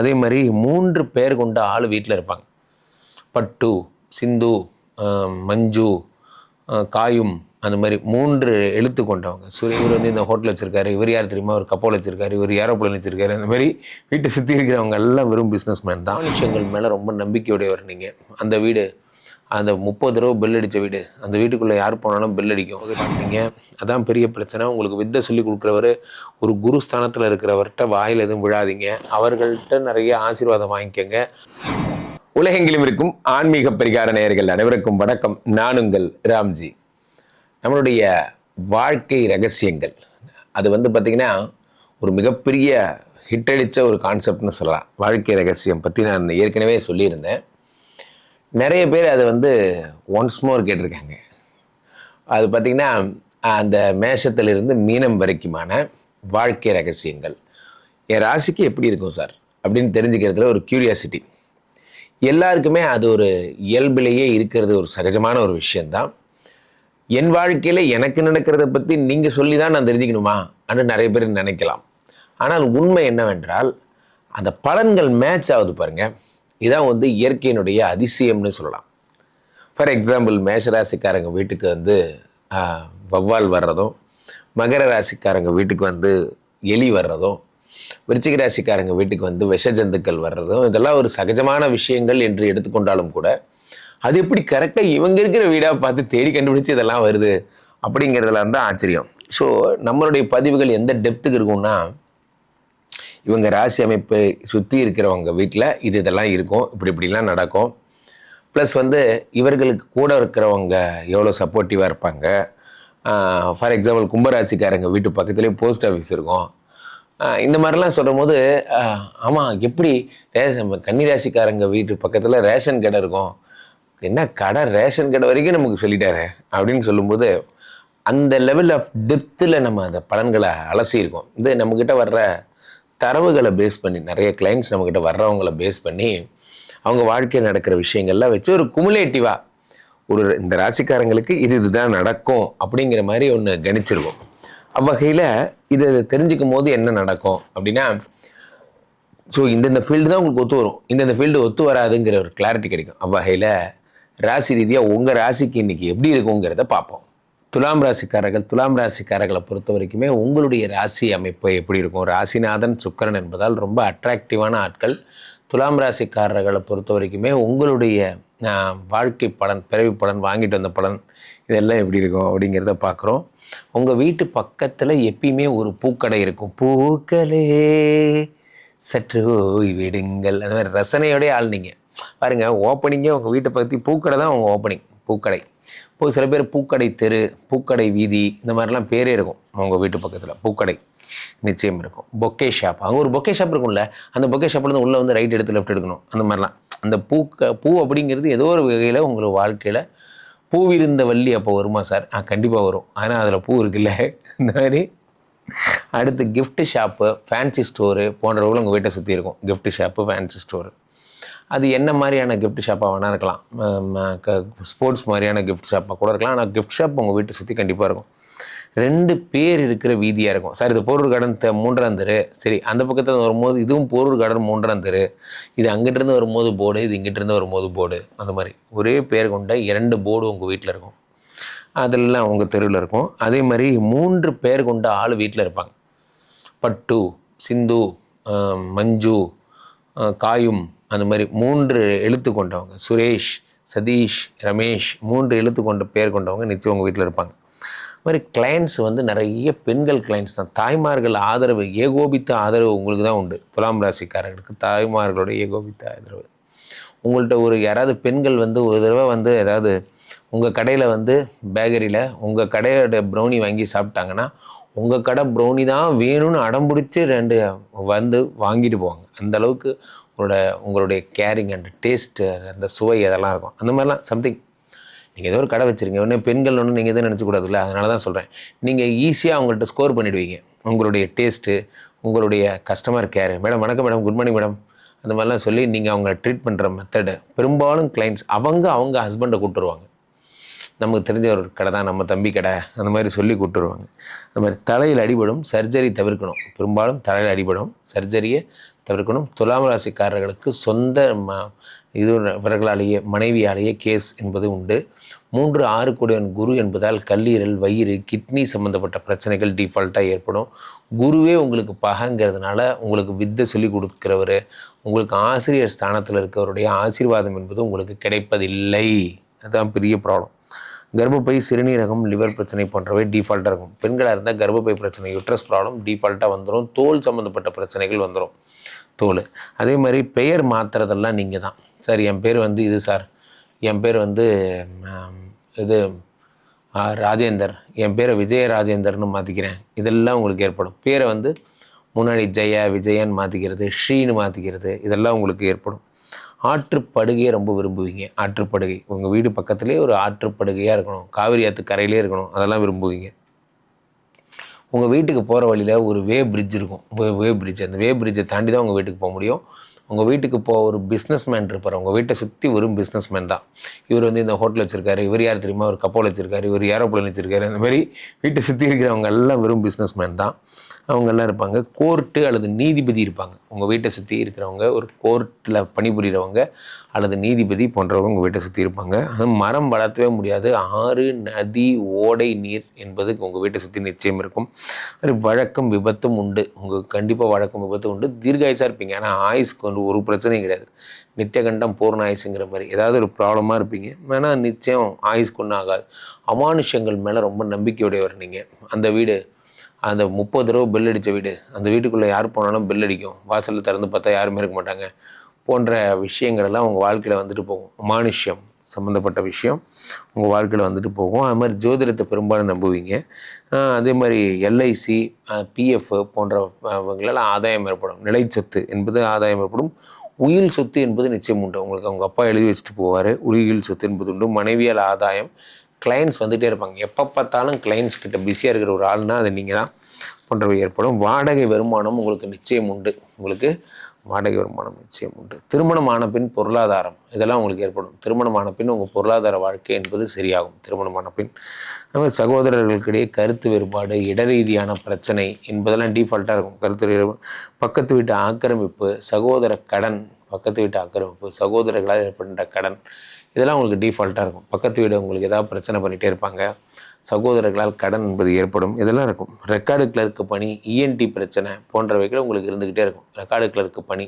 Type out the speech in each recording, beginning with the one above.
அதே மாதிரி மூன்று பேர் கொண்ட ஆள் வீட்டில் இருப்பாங்க. பட்டு சிந்து மஞ்சு காயும் அந்த மாதிரி மூன்று எழுத்து கொண்டவங்க. சூரிய இவர் வந்து இந்த ஹோட்டல் வச்சுருக்காரு இவர் யார் தெரியுமா? ஒரு கப்பல் வச்சுருக்காரு இவர் ஏரோப்ளேன் வச்சுருக்காரு அந்த மாதிரி வீட்டை சுற்றி இருக்கிறவங்க எல்லாம் வெறும் பிஸ்னஸ் மேன் தான் விஷயங்கள் மேலே ரொம்ப நம்பிக்கையுடையவர் நீங்கள் அந்த வீடு அந்த முப்பது தடவை பெல் அடித்த வீடு. அந்த வீட்டுக்குள்ளே யார் போனாலும் பெல் அடிக்கும். பார்த்தீங்க அதான் பெரிய பிரச்சனை. உங்களுக்கு வித்தை சொல்லி கொடுக்குறவர் ஒரு குரு ஸ்தானத்தில் இருக்கிறவர்கிட்ட வாயில் எதுவும் விழாதீங்க. அவர்கள்ட்ட நிறைய ஆசீர்வாதம் வாங்கிக்கோங்க. உலகெங்கிலும் இருக்கும் ஆன்மீக பரிகார நேயர்கள் அனைவருக்கும் வணக்கம். நானுங்கள் ராம்ஜி. நம்மளுடைய வாழ்க்கை ரகசியங்கள். அது வந்து பார்த்திங்கன்னா ஒரு மிகப்பெரிய ஹிட்டடித்த ஒரு கான்செப்ட்னு சொல்லலாம். வாழ்க்கை ரகசியம் பற்றி நான் ஏற்கனவே சொல்லியிருந்தேன். நிறைய பேர் அதை வந்து ஒன்ஸ் மோர் கேட்டிருக்காங்க. அது பார்த்திங்கன்னா அந்த மேஷத்திலிருந்து மீனம் வரைக்குமான வாழ்க்கை ரகசியங்கள். என் ராசிக்கு எப்படி இருக்கும் சார்? அப்படின்னு தெரிஞ்சுக்கிறதுல ஒரு க்யூரியாசிட்டி எல்லாருக்குமே அது ஒரு இயல்பிலேயே இருக்கிறது ஒரு சகஜமான ஒரு விஷயந்தான் என் வாழ்க்கையில் எனக்கு நடக்கிறத பற்றி நீங்கள் சொல்லி தான் நான் தெரிஞ்சுக்கணுமா? அப்படின்னு நிறைய பேர் நினைக்கலாம். ஆனால் உண்மை என்னவென்றால் அந்த பலன்கள் மேட்ச் ஆகுது பாருங்கள் இதான் வந்து இயற்கையினுடைய அதிசயம்னு சொல்லலாம். ஃபார் எக்ஸாம்பிள் மேஷராசிக்காரங்க வீட்டுக்கு வந்து வவ்வால் வௌவால் வர்றதும் மகர ராசிக்காரங்க வீட்டுக்கு வந்து எலி வர்றதும் விருச்சிக ராசிக்காரங்க வீட்டுக்கு வந்து விஷ ஜந்துக்கள் வர்றதும் இதெல்லாம் ஒரு சகஜமான விஷயங்கள் என்று எடுத்துக்கொண்டாலும் கூட அது எப்படி கரெக்டாக இவங்க இருக்கிற வீடாக பார்த்து தேடி கண்டுபிடிச்சு இதெல்லாம் வருது அப்படிங்கிறதுலாம் தான் ஆச்சரியம். ஸோ நம்மளுடைய பதிவுகள் எந்த டெப்த்துக்கு இருக்கும்னா இவங்க ராசி அமைப்பை சுற்றி இருக்கிறவங்க வீட்டில் இது இதெல்லாம் இருக்கும். இப்படி இப்படிலாம் நடக்கும். ப்ளஸ் வந்து இவர்களுக்கு கூட இருக்கிறவங்க எவ்வளோ சப்போர்ட்டிவாக இருப்பாங்க. ஃபார் எக்ஸாம்பிள் கும்பராசிக்காரங்க வீட்டு பக்கத்துலேயே போஸ்ட் ஆஃபீஸ் இருக்கும். இந்த மாதிரிலாம் சொல்லும் போது ஆமாம் எப்படி ரேஷன் கன்னிராசிக்காரங்க வீட்டு பக்கத்தில் ரேஷன் கடை இருக்கும். என்ன கடை ரேஷன் கடை வரைக்கும் நமக்கு சொல்லிட்டாரு அப்படின்னு சொல்லும்போது அந்த லெவல் ஆஃப் டெப்த்தில் நம்ம அந்த பலன்களை அலசியிருக்கோம் இது நம்மக்கிட்ட வர்ற தரவுகளை பேஸ் பண்ணி நிறைய கிளைண்ட்ஸ் நம்மக்கிட்ட வர்றவங்கள பேஸ் பண்ணி அவங்க வாழ்க்கையில் நடக்கிற விஷயங்கள்லாம் வச்சு ஒரு குமுலேட்டிவாக ஒரு இந்த ராசிக்காரங்களுக்கு இது இதுதான் நடக்கும் அப்படிங்கிற மாதிரி ஒன்று கணிச்சிருவோம். அவ்வகையில் இதை தெரிஞ்சுக்கும் போது என்ன நடக்கும் அப்படின்னா ஸோ இந்தந்த ஃபீல்டு தான் உங்களுக்கு ஒத்து வரும். இந்தந்த ஃபீல்டு ஒத்து வராதுங்கிற ஒரு கிளாரிட்டி கிடைக்கும். அவ்வகையில் ராசி ரீதியாக உங்கள் ராசிக்கு இன்றைக்கி எப்படி இருக்குங்கிறத பார்ப்போம். துலாம் ராசிக்காரர்கள் துலாம் ராசிக்காரர்களை பொறுத்த வரைக்குமே உங்களுடைய ராசி அமைப்பு எப்படி இருக்கும்? ராசிநாதன் சுக்கரன் என்பதால் ரொம்ப அட்ராக்டிவான ஆட்கள். துலாம் ராசிக்காரர்களை பொறுத்த வரைக்குமே உங்களுடைய வாழ்க்கை பலன் பிறவி பலன் வாங்கிட்டு வந்த பலன் இதெல்லாம் எப்படி இருக்கும் அப்படிங்கிறத பார்க்குறோம். உங்கள் வீட்டு பக்கத்தில் எப்பயுமே ஒரு பூக்கடை இருக்கும். பூக்களே சற்று ஓய்விடுங்கள். அது மாதிரி ரசனையோடய ஆள் நீங்கள் பாருங்கள் ஓப்பனிங்கே உங்கள் வீட்டை பற்றி பூக்கடை தான் உங்கள் ஓப்பனிங் பூக்கடை. இப்போ சில பேர் பூக்கடை தெரு பூக்கடை வீதி இந்த மாதிரிலாம் பேரே இருக்கும். அவங்க வீட்டு பக்கத்தில் பூக்கடை நிச்சயம் இருக்கும். Bouquet shop. அங்கே ஒரு பொக்கே ஷாப் இருக்கும்ல அந்த பொக்கே ஷாப்லேருந்து உள்ளே வந்து ரைட் எடுத்து லெஃப்ட் எடுக்கணும். அந்த மாதிரிலாம். அந்த பூக்க பூ அப்படிங்கிறது ஏதோ ஒரு வகையில் உங்கள் வாழ்க்கையில் பூவிருந்த வள்ளி அப்போ வருமா சார் ஆ கண்டிப்பாக வரும். ஆனால் அதில் பூ இருக்குல்ல. இந்த மாதிரி அடுத்து கிஃப்ட் ஷாப்பு ஃபேன்சி ஸ்டோரு போன்றவங்களும் உங்கள் வீட்டை சுற்றி இருக்கும். கிஃப்ட் ஷாப்பு ஃபேன்சி ஸ்டோரு அது என்ன மாதிரியான கிஃப்ட் ஷாப்பாக வேணா இருக்கலாம். ஸ்போர்ட்ஸ் மாதிரியான கிஃப்ட் ஷாப்பாக கூட இருக்கலாம். ஆனால் கிஃப்ட் ஷாப் உங்கள் வீட்டை சுற்றி கண்டிப்பாக இருக்கும். ரெண்டு பேர் இருக்கிற வீதியாக இருக்கும். சார் இது போரூர் கார்டன் த மூன்றாம் தெரு. சரி அந்த பக்கத்தில் வரும்போது இதுவும் போரூர் கார்டன் மூன்றாம் தெரு. இது அங்கிட்டிருந்து வரும்போது போர்டு இது இங்கிட்டிருந்து வரும்போது போர்டு அந்த மாதிரி. ஒரே பேர் கொண்ட இரண்டு போர்டு உங்கள் வீட்டில் இருக்கும். அதெல்லாம் உங்கள் தெருவில் இருக்கும். அதே மாதிரி மூன்று பேர் கொண்ட ஆள் வீட்டில் இருப்பாங்க. பட்டு சிந்து மஞ்சு காயும் அந்த மாதிரி மூன்று எழுத்து கொண்டவங்க சுரேஷ் சதீஷ் ரமேஷ் மூன்று எழுத்து கொண்ட பேர் கொண்டவங்க நிச்சயம் உங்கள் வீட்டில் இருப்பாங்க. மாதிரி கிளைண்ட்ஸ் வந்து நிறைய பெண்கள் கிளைண்ட்ஸ் தான். தாய்மார்கள் ஆதரவு ஏகோபித்த ஆதரவு உங்களுக்கு தான் உண்டு. துலாம் ராசிக்காரர்களுக்கு தாய்மார்களோட ஏகோபித்த ஆதரவு. உங்கள்கிட்ட ஒரு யாராவது பெண்கள் வந்து ஒரு தடவை வந்து ஏதாவது உங்கள் கடையில் வந்து பேக்கரியில் உங்கள் கடையோட ப்ரௌனி வாங்கி சாப்பிட்டாங்கன்னா உங்கள் கடை ப்ரௌனி தான் வேணும்னு அடம் பிடிச்சி ரெண்டு வந்து வாங்கிட்டு போவாங்க. அந்த அளவுக்கு உங்களோட உங்களுடைய கேரிங் அண்ட் டேஸ்ட்டு அந்த சுவை அதெல்லாம் இருக்கும். அந்த மாதிரிலாம் சம்திங் நீங்கள் ஏதோ ஒரு கடை வச்சுருங்க ஒன்று பெண்கள் ஒன்று நீங்கள் எதுவும் நினச்சக்கூடாதுல்ல? அதனால தான் சொல்கிறேன் நீங்கள் ஈஸியாக அவங்கள்ட்ட ஸ்கோர் பண்ணிவிடுவீங்க உங்களுடைய டேஸ்ட்டு உங்களுடைய கஸ்டமர் கேர் மேடம் வணக்கம் மேடம். Good morning madam. அந்த மாதிரிலாம் சொல்லி நீங்கள் அவங்க ட்ரீட் பண்ணுற மெத்தடு பெரும்பாலும் கிளைண்ட்ஸ் அவங்க அவங்க ஹஸ்பண்டை கூப்பிட்டுருவாங்க. நமக்கு தெரிஞ்ச ஒரு கடை தான் நம்ம தம்பி கடை அந்த மாதிரி சொல்லி கூப்பிட்டுருவாங்க அந்த மாதிரி தலையில் அடிபடும் சர்ஜரி தவிர்க்கணும். பெரும்பாலும் தலையில் அடிபடும் சர்ஜரியை தவிர்க்கணும். துலாம் ராசிக்காரர்களுக்கு சொந்த ம இது இவர்களாலேயே மனைவியாலேயே கேஸ் என்பது உண்டு. மூன்று ஆறு கூடியவன் குரு என்பதால் கல்லீரல் வயிறு கிட்னி சம்மந்தப்பட்ட பிரச்சனைகள் டிஃபால்ட்டாக ஏற்படும். குருவே உங்களுக்கு பகங்கிறதுனால உங்களுக்கு வித்தை சொல்லி கொடுக்குறவர் உங்களுக்கு ஆசிரியர் ஸ்தானத்தில் இருக்கவருடைய ஆசீர்வாதம் என்பது உங்களுக்கு கிடைப்பதில்லை. அதுதான் பெரிய ப்ராப்ளம் கர்ப்பப்பை சிறுநீரகம் லிவர் பிரச்சனை போன்றவை டிஃபால்ட்டாக இருக்கும். பெண்களாக இருந்தால் கர்ப்பப்பை பிரச்சனை யுட்ரஸ் ப்ராப்ளம் டிஃபால்ட்டாக வந்துடும் தோல் சம்மந்தப்பட்ட பிரச்சனைகள் வந்துடும் தோல். அதே மாதிரி பெயர் மாற்றுறதெல்லாம் நீங்கள் தான் சார் என் பேர் வந்து இது சார். என் பேர் வந்து இது ராஜேந்தர். என் பேரை விஜய ராஜேந்தர்னு மாற்றிக்கிறேன் இதெல்லாம் உங்களுக்கு ஏற்படும். பேரை வந்து முன்னாடி ஜெய விஜயன் மாற்றிக்கிறது ஷீன்னு மாற்றிக்கிறது இதெல்லாம் உங்களுக்கு ஏற்படும். ஆற்றுப்படுகையை ரொம்ப விரும்புவீங்க. ஆற்றுப்படுகை. உங்கள் வீடு பக்கத்துலேயே ஒரு ஆற்றுப்படுகையாக இருக்கணும். காவிரி ஆற்று கரையிலே இருக்கணும். அதெல்லாம் விரும்புவீங்க. உங்கள் வீட்டுக்கு போகிற வழியில் ஒரு வே பிரிட்ஜ் இருக்கும். வே வே பிரிட்ஜ் அந்த வே பிரிட்ஜை தாண்டி தான் உங்கள் வீட்டுக்கு போக முடியும். உங்கள் வீட்டுக்கு போக ஒரு பிஸ்னஸ் மேன் இருப்பார். உங்கள் வீட்டை சுற்றி வெறும் பிஸ்னஸ் மேன் தான். இவர் வந்து இந்த ஹோட்டல் வச்சுருக்காரு. இவர் யார் தெரியுமா? ஒரு கப்பல் வச்சுருக்காரு. இவர் ஏரோப்ளேன் வச்சுருக்காரு. அந்த மாதிரி வீட்டை சுற்றி இருக்கிறவங்க எல்லாம் வெறும் பிஸ்னஸ் மேன் தான். அவங்க எல்லாம் இருப்பாங்க. கோர்ட்டு அல்லது நீதிபதி இருப்பாங்க. உங்கள் வீட்டை சுற்றி இருக்கிறவங்க ஒரு கோர்ட்டில் பணிபுரிகிறவங்க அல்லது நீதிபதி போன்றவங்க உங்கள் வீட்டை சுற்றி இருப்பாங்க. அது மரம் வளர்த்தவே முடியாது. ஆறு நதி ஓடை நீர் என்பது உங்கள் வீட்டை சுற்றி நிச்சயம் இருக்கும். அது வழக்கம் விபத்தும் உண்டு. உங்களுக்கு கண்டிப்பாக வழக்கம் விபத்தும் உண்டு. தீர்காயுசாக இருப்பீங்க. ஆனால் ஆயுஸ்க்கு வந்து ஒரு பிரச்சனையும் கிடையாது. நித்தியகண்டம் பூர்ண ஆயுசுங்கிற மாதிரி. ஏதாவது ஒரு ப்ராப்ளமாக இருப்பீங்க. ஆனால் நிச்சயம் ஆயுஸ்க்கு ஒன்றும் ஆகாது. அமானுஷங்கள் மேலே ரொம்ப நம்பிக்கையுடையவர் நீங்கள் அந்த வீடு அந்த முப்பது தடவை பெல் அடித்த வீடு அந்த வீட்டுக்குள்ளே யார் போனாலும் பெல் அடிக்கும். வாசலில் திறந்து பார்த்தா யாருமே இருக்க மாட்டாங்க. போன்ற விஷயங்களெல்லாம் உங்கள் வாழ்க்கையில் வந்துட்டு போகும். மானுஷ்யம் சம்மந்தப்பட்ட விஷயம் உங்கள் வாழ்க்கையில் வந்துட்டு போகும். அது மாதிரி ஜோதிடத்தை பெரும்பாலும் நம்புவீங்க. அதே மாதிரி எல்ஐசி பிஎஃப் போன்றவங்களெல்லாம் ஆதாயம் ஏற்படும். நிலை சொத்து என்பது ஆதாயம் ஏற்படும். உயில் சொத்து என்பது நிச்சயம் உண்டு. உங்களுக்கு அவங்க அப்பா எழுதி வச்சுட்டு போவார். உயில் சொத்து என்பது உண்டு. மனைவியால் ஆதாயம் கிளைண்ட்ஸ் வந்துகிட்டே இருப்பாங்க. எப்போ பார்த்தாலும் கிளைண்ட்ஸ் கிட்ட பிஸியாக இருக்கிற ஒரு ஆள்னா அது நீங்கள் தான். போன்றவை ஏற்படும். வாடகை வருமானம் உங்களுக்கு நிச்சயம் உண்டு. உங்களுக்கு வாடகை வருமானம் நிச்சயம் உண்டு. திருமணம் ஆன பின் பொருளாதாரம். இதெல்லாம் உங்களுக்கு ஏற்படும். திருமணம் ஆன பின் உங்கள் பொருளாதார வாழ்க்கை என்பது சரியாகும். திருமணம் பின். அது சகோதரர்களுக்கிடையே கருத்து வேறுபாடு இடரீதியான பிரச்சனை என்பதெல்லாம் டீஃபால்ட்டாக இருக்கும். கருத்து வேறுபாடு. பக்கத்து வீட்டு ஆக்கிரமிப்பு சகோதர கடன். பக்கத்து வீட்டு ஆக்கிரமிப்பு சகோதரர்களால் ஏற்படுகின்ற கடன். இதெல்லாம் உங்களுக்கு டிஃபால்ட்டாக இருக்கும். பக்கத்து வீடு உங்களுக்கு ஏதாவது பிரச்சனை பண்ணிகிட்டே இருப்பாங்க. சகோதரர்களால் கடன் என்பது ஏற்படும். இதெல்லாம் இருக்கும். ரெக்கார்டு கிளர்க்கு பணி இஎன்டி பிரச்சனை போன்றவைகள் உங்களுக்கு இருந்துக்கிட்டே இருக்கும். ரெக்கார்டு கிளர்க்கு பணி.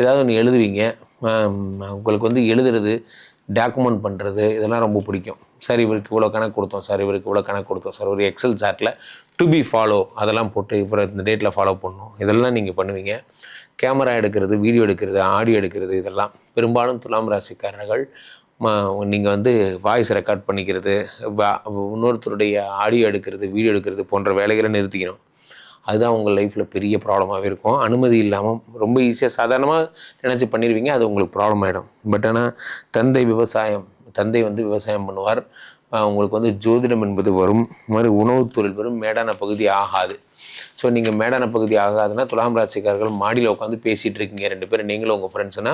ஏதாவது ஒன்று எழுதுவீங்க. உங்களுக்கு வந்து எழுதுறது டாக்குமெண்ட் பண்ணுறது இதெல்லாம் ரொம்ப பிடிக்கும். சார் இவருக்கு இவ்வளோ கணக்கு கொடுத்தோம். சார் இவருக்கு இவ்வளோ கணக்கு கொடுத்தோம். சார் ஒரு எக்ஸல் சார்ட்டில் டு பி ஃபாலோ அதெல்லாம் போட்டு இவரை இந்த டேட்டில் ஃபாலோ பண்ணணும். இதெல்லாம் நீங்கள் பண்ணுவீங்க. கேமரா எடுக்கிறது வீடியோ எடுக்கிறது ஆடியோ எடுக்கிறது இதெல்லாம். பெரும்பாலும் துலாம் ராசிக்காரர்கள் நீங்கள் வந்து வாய்ஸ் ரெக்கார்ட் பண்ணிக்கிறது இன்னொருத்தருடைய ஆடியோ எடுக்கிறது வீடியோ எடுக்கிறது போன்ற வேலைகளை நிறுத்திக்கணும். அதுதான் உங்கள் லைஃப்பில் பெரிய ப்ராப்ளமாகவே இருக்கும். அனுமதி இல்லாமல் ரொம்ப ஈஸியாக சாதாரணமாக நினச்சி பண்ணிடுவீங்க அது உங்களுக்கு ப்ராப்ளம் ஆகிடும் பட் ஆனால் தந்தை விவசாயம் தந்தை வந்து விவசாயம் பண்ணுவார். உங்களுக்கு வந்து ஜோதிடம் என்பது வரும். இது மாதிரி உணவுத் தொழில் வரும் மேடான பகுதி ஆகாது. ஸோ நீங்கள் மேடான பகுதி ஆகாதுன்னா துலாம் ராசிக்காரர்கள் மாடியில் உட்காந்து பேசிகிட்டு இருக்கீங்க. ரெண்டு பேரும் நீங்களும் உங்கள் ஃப்ரெண்ட்ஸ்னா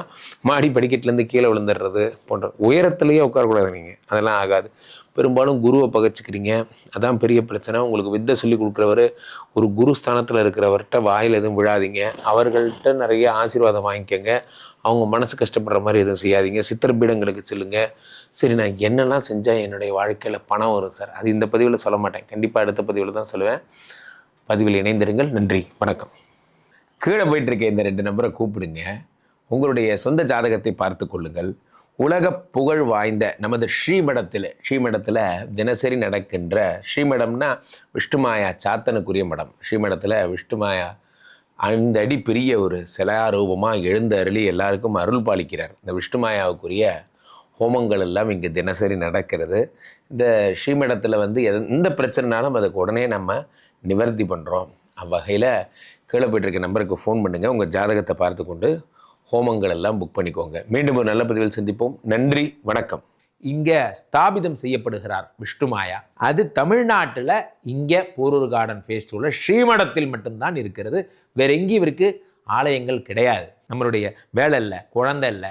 மாடி படிக்கட்டுலேருந்து கீழே விழுந்துடுறது போன்ற உயரத்துலேயே உட்காரக்கூடாது நீங்கள் அதெல்லாம் ஆகாது. பெரும்பாலும் குருவை பகைச்சிக்கிறீங்க. அதான் பெரிய பிரச்சனை. உங்களுக்கு வித்தை சொல்லி கொடுக்குறவர் ஒரு குரு ஸ்தானத்தில் இருக்கிறவர்கிட்ட வாயில் எதுவும் விழாதீங்க. அவர்கள்ட்ட நிறைய ஆசீர்வாதம் வாங்கிக்கோங்க. அவங்க மனசு கஷ்டப்படுற மாதிரி எதுவும் செய்யாதீங்க. சித்தர் பீடங்களுக்கு செல்லுங்கள் சரி நான் என்னெல்லாம் செஞ்சால் என்னுடைய வாழ்க்கையில் பணம் வரும் சார். அது இந்த பதிவில் சொல்ல மாட்டேன். கண்டிப்பாக அடுத்த பதிவில் தான் சொல்லுவேன். பதிவில் இணைந்திருங்கள். நன்றி. வணக்கம். கீழே போயிட்டுருக்க இந்த ரெண்டு நம்பரை கூப்பிடுங்க. உங்களுடைய சொந்த ஜாதகத்தை பார்த்து கொள்ளுங்கள். உலக புகழ் வாய்ந்த நமது ஸ்ரீமடத்தில் ஸ்ரீமடத்தில் தினசரி நடக்கின்ற ஸ்ரீமடம்னா விஷ்ணுமாயா சாத்தனுக்குரிய மடம். ஸ்ரீமடத்தில் விஷ்ணுமாயா அந்த அடி பெரிய ஒரு சிலாரூபமாக எழுந்து அருளி எல்லாருக்கும் அருள் பாலிக்கிறார். இந்த விஷ்ணுமாயாவுக்குரிய ஹோமங்கள் எல்லாம் இங்கே தினசரி நடக்கிறது. இந்த ஸ்ரீமடத்தில் வந்து எத- எந்த பிரச்சனைனாலும் அதுக்கு உடனே நம்ம நிவர்த்தி பண்ணுறோம் அவ்வகையில் கீழே போயிட்டுருக்க நம்பருக்கு ஃபோன் பண்ணுங்கள் உங்கள் ஜாதகத்தை பார்த்து கொண்டு ஹோமங்கள் எல்லாம் புக் பண்ணிக்கோங்க. மீண்டும் ஒரு நல்ல பதிவில் சந்திப்போம். நன்றி வணக்கம். இங்கே ஸ்தாபிதம் செய்யப்படுகிறார் விஷ்ணுமாயா அது தமிழ்நாட்டில் இங்கே போரூர் கார்டன் ஃபேஸ்டிவலில் ஸ்ரீமடத்தில் மட்டும்தான் இருக்கிறது. வேற எங்கேயும் இவருக்கு ஆலயங்கள் கிடையாது. நம்மளுடைய வேலை இல்லை குழந்தை இல்லை